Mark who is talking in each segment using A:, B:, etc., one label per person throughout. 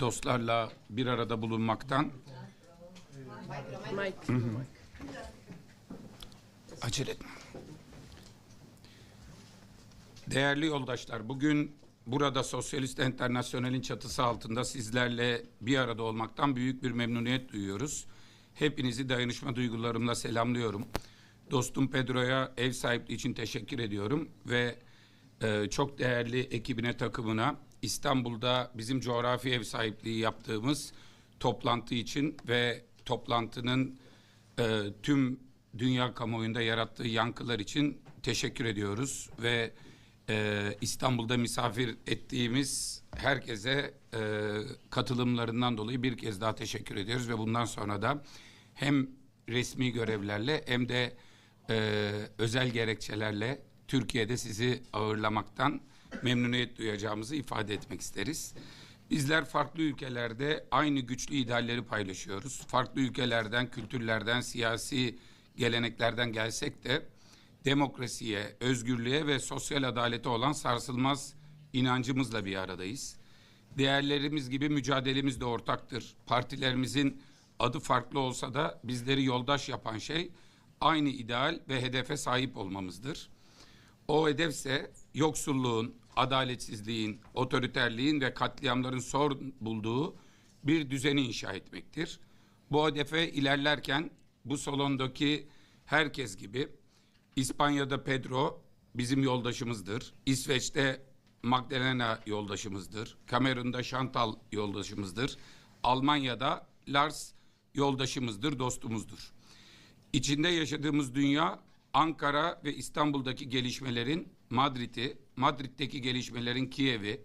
A: dostlarla bir arada bulunmaktan
B: Mike.
A: acele etme. Değerli yoldaşlar, bugün burada Sosyalist Enternasyonel'in çatısı altında sizlerle bir arada olmaktan büyük bir memnuniyet duyuyoruz. Hepinizi dayanışma duygularımla selamlıyorum. Dostum Pedro'ya ev sahipliği için teşekkür ediyorum ve e, çok değerli ekibine, takımına İstanbul'da bizim coğrafi ev sahipliği yaptığımız toplantı için ve toplantının e, tüm dünya kamuoyunda yarattığı yankılar için teşekkür ediyoruz ve e, İstanbul'da misafir ettiğimiz herkese e, katılımlarından dolayı bir kez daha teşekkür ediyoruz ve bundan sonra da hem resmi görevlerle hem de e, özel gerekçelerle Türkiye'de sizi ağırlamaktan memnuniyet duyacağımızı ifade etmek isteriz. Bizler farklı ülkelerde aynı güçlü idealleri paylaşıyoruz. Farklı ülkelerden, kültürlerden, siyasi geleneklerden gelsek de demokrasiye, özgürlüğe ve sosyal adalete olan sarsılmaz inancımızla bir aradayız. Değerlerimiz gibi mücadelemiz de ortaktır. Partilerimizin adı farklı olsa da bizleri yoldaş yapan şey aynı ideal ve hedefe sahip olmamızdır. O hedefse yoksulluğun, adaletsizliğin, otoriterliğin ve katliamların sorun bulduğu bir düzeni inşa etmektir. Bu hedefe ilerlerken bu salondaki herkes gibi İspanya'da Pedro bizim yoldaşımızdır. İsveç'te Magdalena yoldaşımızdır. Kamerun'da Chantal yoldaşımızdır. Almanya'da Lars yoldaşımızdır, dostumuzdur. İçinde yaşadığımız dünya Ankara ve İstanbul'daki gelişmelerin Madrid'i, Madrid'deki gelişmelerin Kiev'i,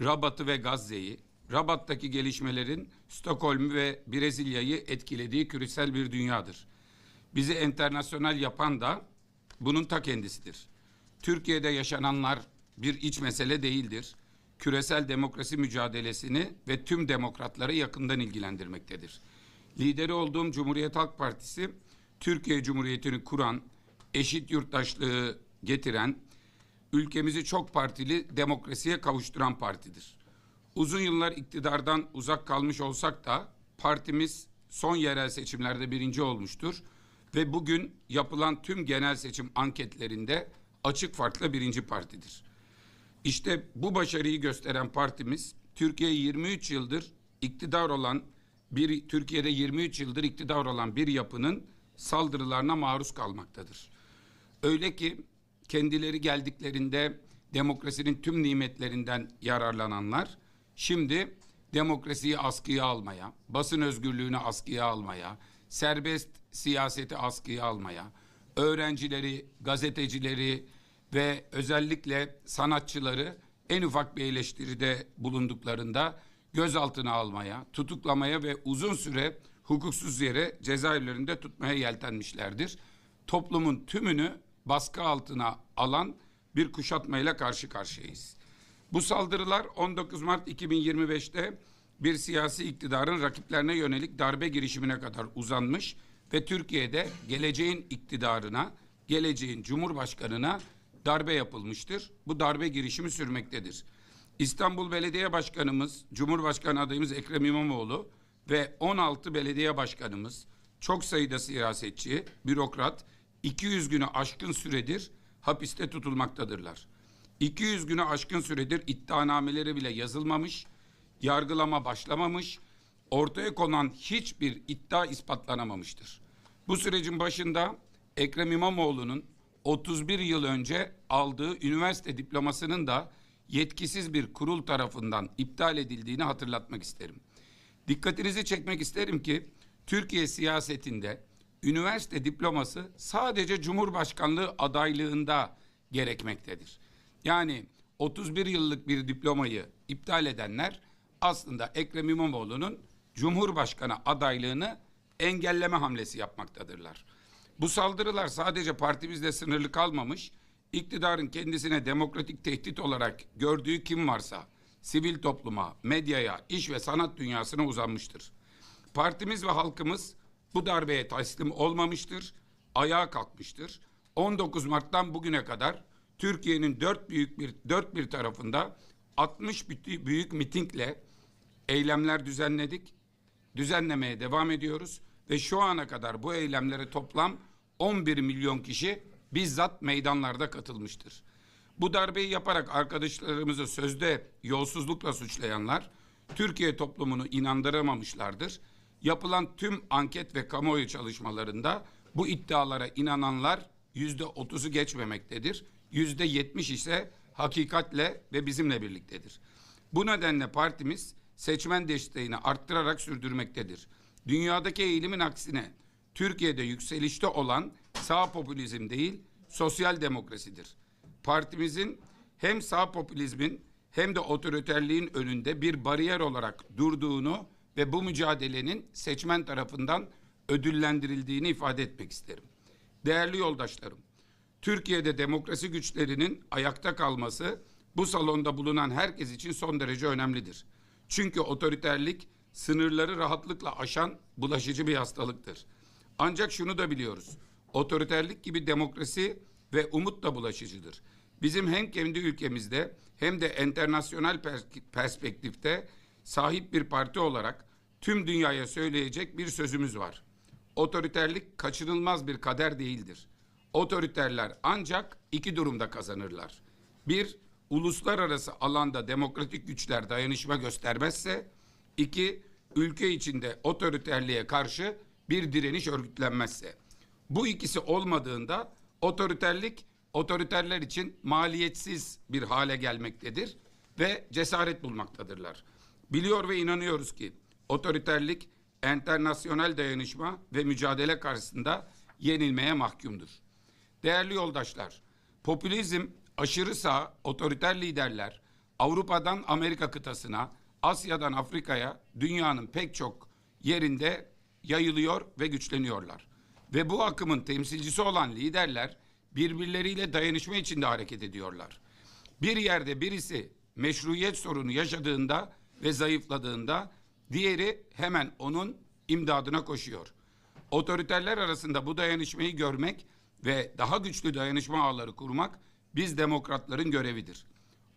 A: Rabat'ı ve Gazze'yi, Rabat'taki gelişmelerin Stockholm'u ve Brezilya'yı etkilediği küresel bir dünyadır. Bizi internasyonel yapan da bunun ta kendisidir. Türkiye'de yaşananlar bir iç mesele değildir. Küresel demokrasi mücadelesini ve tüm demokratları yakından ilgilendirmektedir. Lideri olduğum Cumhuriyet Halk Partisi, Türkiye Cumhuriyeti'ni kuran, eşit yurttaşlığı getiren, ülkemizi çok partili demokrasiye kavuşturan partidir. Uzun yıllar iktidardan uzak kalmış olsak da partimiz son yerel seçimlerde birinci olmuştur ve bugün yapılan tüm genel seçim anketlerinde açık farkla birinci partidir. İşte bu başarıyı gösteren partimiz Türkiye 23 yıldır iktidar olan bir Türkiye'de 23 yıldır iktidar olan bir yapının saldırılarına maruz kalmaktadır. Öyle ki kendileri geldiklerinde demokrasinin tüm nimetlerinden yararlananlar şimdi demokrasiyi askıya almaya, basın özgürlüğünü askıya almaya, serbest siyaseti askıya almaya, öğrencileri, gazetecileri ve özellikle sanatçıları en ufak bir eleştiride bulunduklarında gözaltına almaya, tutuklamaya ve uzun süre hukuksuz yere cezaevlerinde tutmaya yeltenmişlerdir. Toplumun tümünü baskı altına alan bir kuşatmayla karşı karşıyayız. Bu saldırılar 19 Mart 2025'te bir siyasi iktidarın rakiplerine yönelik darbe girişimine kadar uzanmış ve Türkiye'de geleceğin iktidarına, geleceğin cumhurbaşkanına darbe yapılmıştır. Bu darbe girişimi sürmektedir. İstanbul Belediye Başkanımız, Cumhurbaşkanı adayımız Ekrem İmamoğlu ve 16 belediye başkanımız, çok sayıda siyasetçi, bürokrat 200 günü aşkın süredir hapiste tutulmaktadırlar. 200 günü aşkın süredir iddianameleri bile yazılmamış, yargılama başlamamış, ortaya konan hiçbir iddia ispatlanamamıştır. Bu sürecin başında Ekrem İmamoğlu'nun 31 yıl önce aldığı üniversite diplomasının da yetkisiz bir kurul tarafından iptal edildiğini hatırlatmak isterim. Dikkatinizi çekmek isterim ki Türkiye siyasetinde üniversite diploması sadece Cumhurbaşkanlığı adaylığında gerekmektedir. Yani 31 yıllık bir diplomayı iptal edenler aslında Ekrem İmamoğlu'nun Cumhurbaşkanı adaylığını engelleme hamlesi yapmaktadırlar. Bu saldırılar sadece partimizle sınırlı kalmamış, iktidarın kendisine demokratik tehdit olarak gördüğü kim varsa sivil topluma, medyaya, iş ve sanat dünyasına uzanmıştır. Partimiz ve halkımız bu darbeye teslim olmamıştır, ayağa kalkmıştır. 19 Mart'tan bugüne kadar Türkiye'nin dört büyük bir dört bir tarafında 60 büyük mitingle eylemler düzenledik. Düzenlemeye devam ediyoruz ve şu ana kadar bu eylemlere toplam 11 milyon kişi bizzat meydanlarda katılmıştır. Bu darbeyi yaparak arkadaşlarımızı sözde yolsuzlukla suçlayanlar Türkiye toplumunu inandıramamışlardır. Yapılan tüm anket ve kamuoyu çalışmalarında bu iddialara inananlar yüzde otuzu geçmemektedir. Yüzde yetmiş ise hakikatle ve bizimle birliktedir. Bu nedenle partimiz seçmen desteğini arttırarak sürdürmektedir. Dünyadaki eğilimin aksine Türkiye'de yükselişte olan sağ popülizm değil, sosyal demokrasidir. Partimizin hem sağ popülizmin hem de otoriterliğin önünde bir bariyer olarak durduğunu ve bu mücadelenin seçmen tarafından ödüllendirildiğini ifade etmek isterim. Değerli yoldaşlarım, Türkiye'de demokrasi güçlerinin ayakta kalması bu salonda bulunan herkes için son derece önemlidir. Çünkü otoriterlik sınırları rahatlıkla aşan bulaşıcı bir hastalıktır. Ancak şunu da biliyoruz. Otoriterlik gibi demokrasi ve umut da bulaşıcıdır. Bizim hem kendi ülkemizde hem de enternasyonel pers- perspektifte sahip bir parti olarak tüm dünyaya söyleyecek bir sözümüz var. Otoriterlik kaçınılmaz bir kader değildir. Otoriterler ancak iki durumda kazanırlar. Bir, uluslararası alanda demokratik güçler dayanışma göstermezse, iki, ülke içinde otoriterliğe karşı bir direniş örgütlenmezse. Bu ikisi olmadığında otoriterlik otoriterler için maliyetsiz bir hale gelmektedir ve cesaret bulmaktadırlar. Biliyor ve inanıyoruz ki otoriterlik enternasyonel dayanışma ve mücadele karşısında yenilmeye mahkumdur. Değerli yoldaşlar, popülizm, aşırı sağ, otoriter liderler Avrupa'dan Amerika kıtasına, Asya'dan Afrika'ya, dünyanın pek çok yerinde yayılıyor ve güçleniyorlar. Ve bu akımın temsilcisi olan liderler birbirleriyle dayanışma içinde hareket ediyorlar. Bir yerde birisi meşruiyet sorunu yaşadığında ve zayıfladığında diğeri hemen onun imdadına koşuyor. Otoriterler arasında bu dayanışmayı görmek ve daha güçlü dayanışma ağları kurmak biz demokratların görevidir.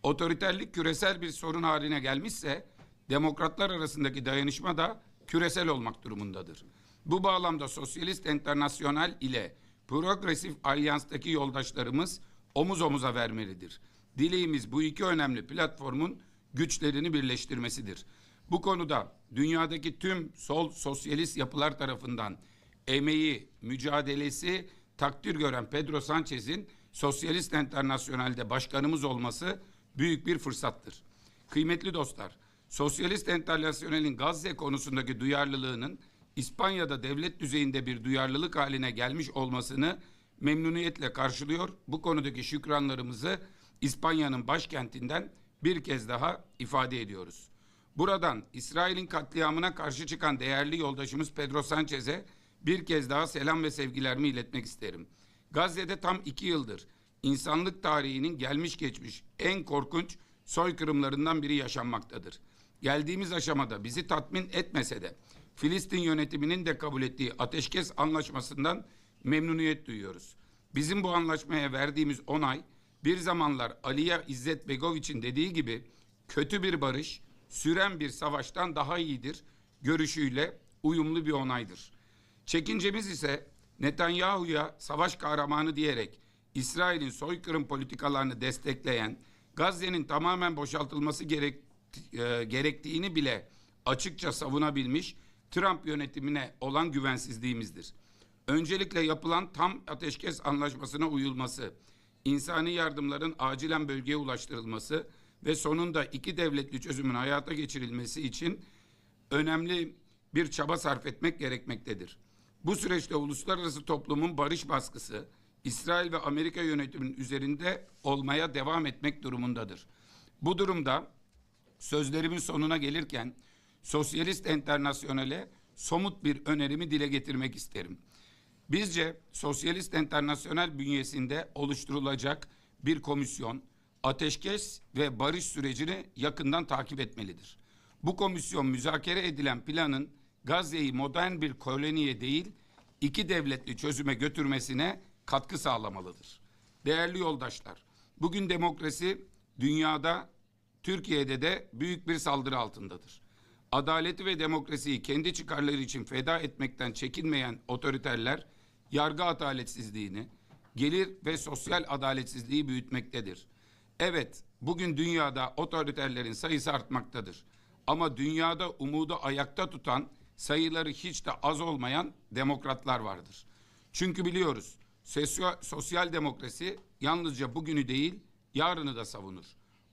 A: Otoriterlik küresel bir sorun haline gelmişse demokratlar arasındaki dayanışma da küresel olmak durumundadır. Bu bağlamda Sosyalist Enternasyonel ile Progresif Alyans'taki yoldaşlarımız omuz omuza vermelidir. Dileğimiz bu iki önemli platformun güçlerini birleştirmesidir. Bu konuda dünyadaki tüm sol sosyalist yapılar tarafından emeği, mücadelesi takdir gören Pedro Sanchez'in Sosyalist Enternasyonel'de başkanımız olması büyük bir fırsattır. Kıymetli dostlar, Sosyalist Enternasyonel'in Gazze konusundaki duyarlılığının İspanya'da devlet düzeyinde bir duyarlılık haline gelmiş olmasını memnuniyetle karşılıyor. Bu konudaki şükranlarımızı İspanya'nın başkentinden bir kez daha ifade ediyoruz. Buradan İsrail'in katliamına karşı çıkan değerli yoldaşımız Pedro Sanchez'e bir kez daha selam ve sevgilerimi iletmek isterim. Gazze'de tam iki yıldır insanlık tarihinin gelmiş geçmiş en korkunç soykırımlarından biri yaşanmaktadır. Geldiğimiz aşamada bizi tatmin etmese de Filistin yönetiminin de kabul ettiği ateşkes anlaşmasından memnuniyet duyuyoruz. Bizim bu anlaşmaya verdiğimiz onay bir zamanlar Aliye İzzet Begoviç'in dediği gibi kötü bir barış süren bir savaştan daha iyidir görüşüyle uyumlu bir onaydır. Çekincemiz ise Netanyahu'ya savaş kahramanı diyerek İsrail'in soykırım politikalarını destekleyen Gazze'nin tamamen boşaltılması gerek, e, gerektiğini bile açıkça savunabilmiş Trump yönetimine olan güvensizliğimizdir. Öncelikle yapılan tam ateşkes anlaşmasına uyulması, insani yardımların acilen bölgeye ulaştırılması ve sonunda iki devletli çözümün hayata geçirilmesi için önemli bir çaba sarf etmek gerekmektedir. Bu süreçte uluslararası toplumun barış baskısı İsrail ve Amerika yönetiminin üzerinde olmaya devam etmek durumundadır. Bu durumda sözlerimin sonuna gelirken Sosyalist Enternasyonel'e somut bir önerimi dile getirmek isterim. Bizce Sosyalist Enternasyonel bünyesinde oluşturulacak bir komisyon ateşkes ve barış sürecini yakından takip etmelidir. Bu komisyon müzakere edilen planın Gazze'yi modern bir koloniye değil, iki devletli çözüme götürmesine katkı sağlamalıdır. Değerli yoldaşlar, bugün demokrasi dünyada, Türkiye'de de büyük bir saldırı altındadır. adaleti ve demokrasiyi kendi çıkarları için feda etmekten çekinmeyen otoriterler yargı adaletsizliğini, gelir ve sosyal adaletsizliği büyütmektedir. Evet, bugün dünyada otoriterlerin sayısı artmaktadır. Ama dünyada umudu ayakta tutan, sayıları hiç de az olmayan demokratlar vardır. Çünkü biliyoruz, sosyal, demokrasi yalnızca bugünü değil, yarını da savunur.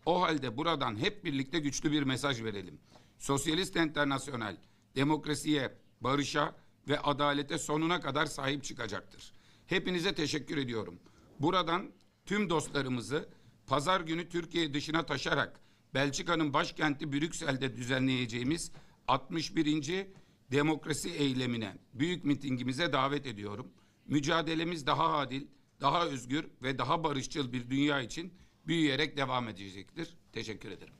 A: O halde buradan hep birlikte güçlü bir mesaj verelim. Sosyalist Enternasyonel demokrasiye, barışa ve adalete sonuna kadar sahip çıkacaktır. Hepinize teşekkür ediyorum. Buradan tüm dostlarımızı pazar günü Türkiye dışına taşarak Belçika'nın başkenti Brüksel'de düzenleyeceğimiz 61. demokrasi eylemine, büyük mitingimize davet ediyorum. Mücadelemiz daha adil, daha özgür ve daha barışçıl bir dünya için büyüyerek devam edecektir. Teşekkür ederim.